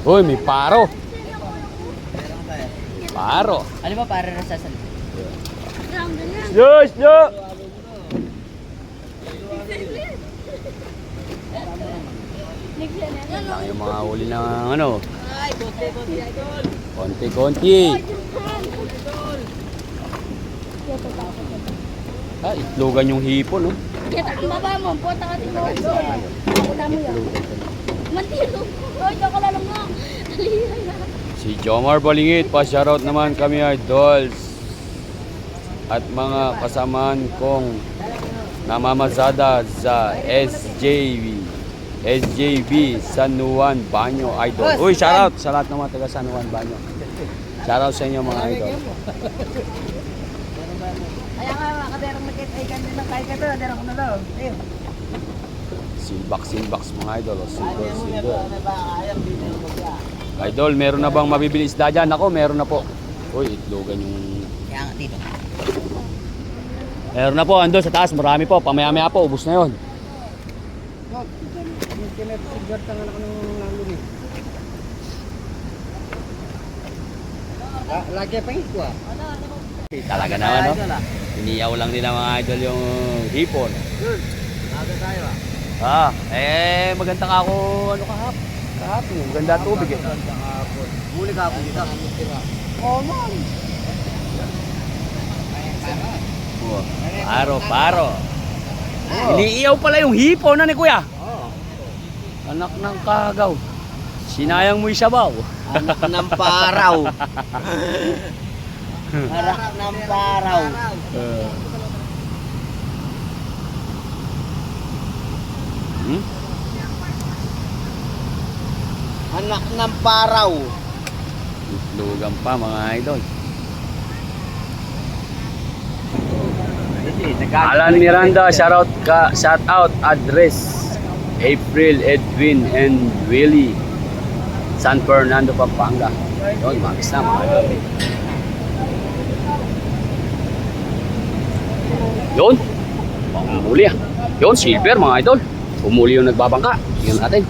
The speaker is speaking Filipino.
Uy, may paro. Paro. Ano ba para na sasal? Yes. Lang yung mga huli ng ano. Konti-konti. Ah, itlogan yung hipon, no? Kita ang baba mo, puta ka din mo. Puta mo yan. Mantiro. Oy, diyan ka lang nga. Dali na. Si Jomar Balingit, pa-shoutout naman kami idols. At mga kasamaan kong namamasada sa SJV. SJB San Juan Banyo Idol. Uy, shoutout sa lahat ng mga taga San Juan Banyo. Shoutout sa inyo mga idol. Kaya nga, kaderang nakit ay ganda ng kaya ka derang ko na daw. Ayun. Silbox, silbox mga idol. O, silver, silver. Idol, meron na bang mabibili isda dyan? Ako, meron na po. Uy, itlogan yung... Kaya nga dito. Meron na po, andun sa taas. Marami po. Pamaya-maya po, ubus na yon. Lagi pa ito ah. Talaga naman, no? Iniyaw lang nila mga idol yung hipon. Aga tayo ah. Ah, eh, maganda ka ako, ano kahap? Kahapon, maganda tubig eh. Huli ka po dito. Oo, man. Oh, paro, paro. Iniiyaw pala yung hipon na ni kuya. Oo. Anak ng kagaw. Sinayang mo yung sabaw. Anak ng paraw. Anak ng paraw. Uh. Hmm? Anak ng paraw. Lugan pa mga idol. Alan Miranda, shout out ka, shout out address April, Edwin and Willie San Fernando, Pampanga. Yun, magis na mga idol. Yun, panghuli ah. Yun, silver mga idol. Umuli yung nagbabangka. Tingnan natin.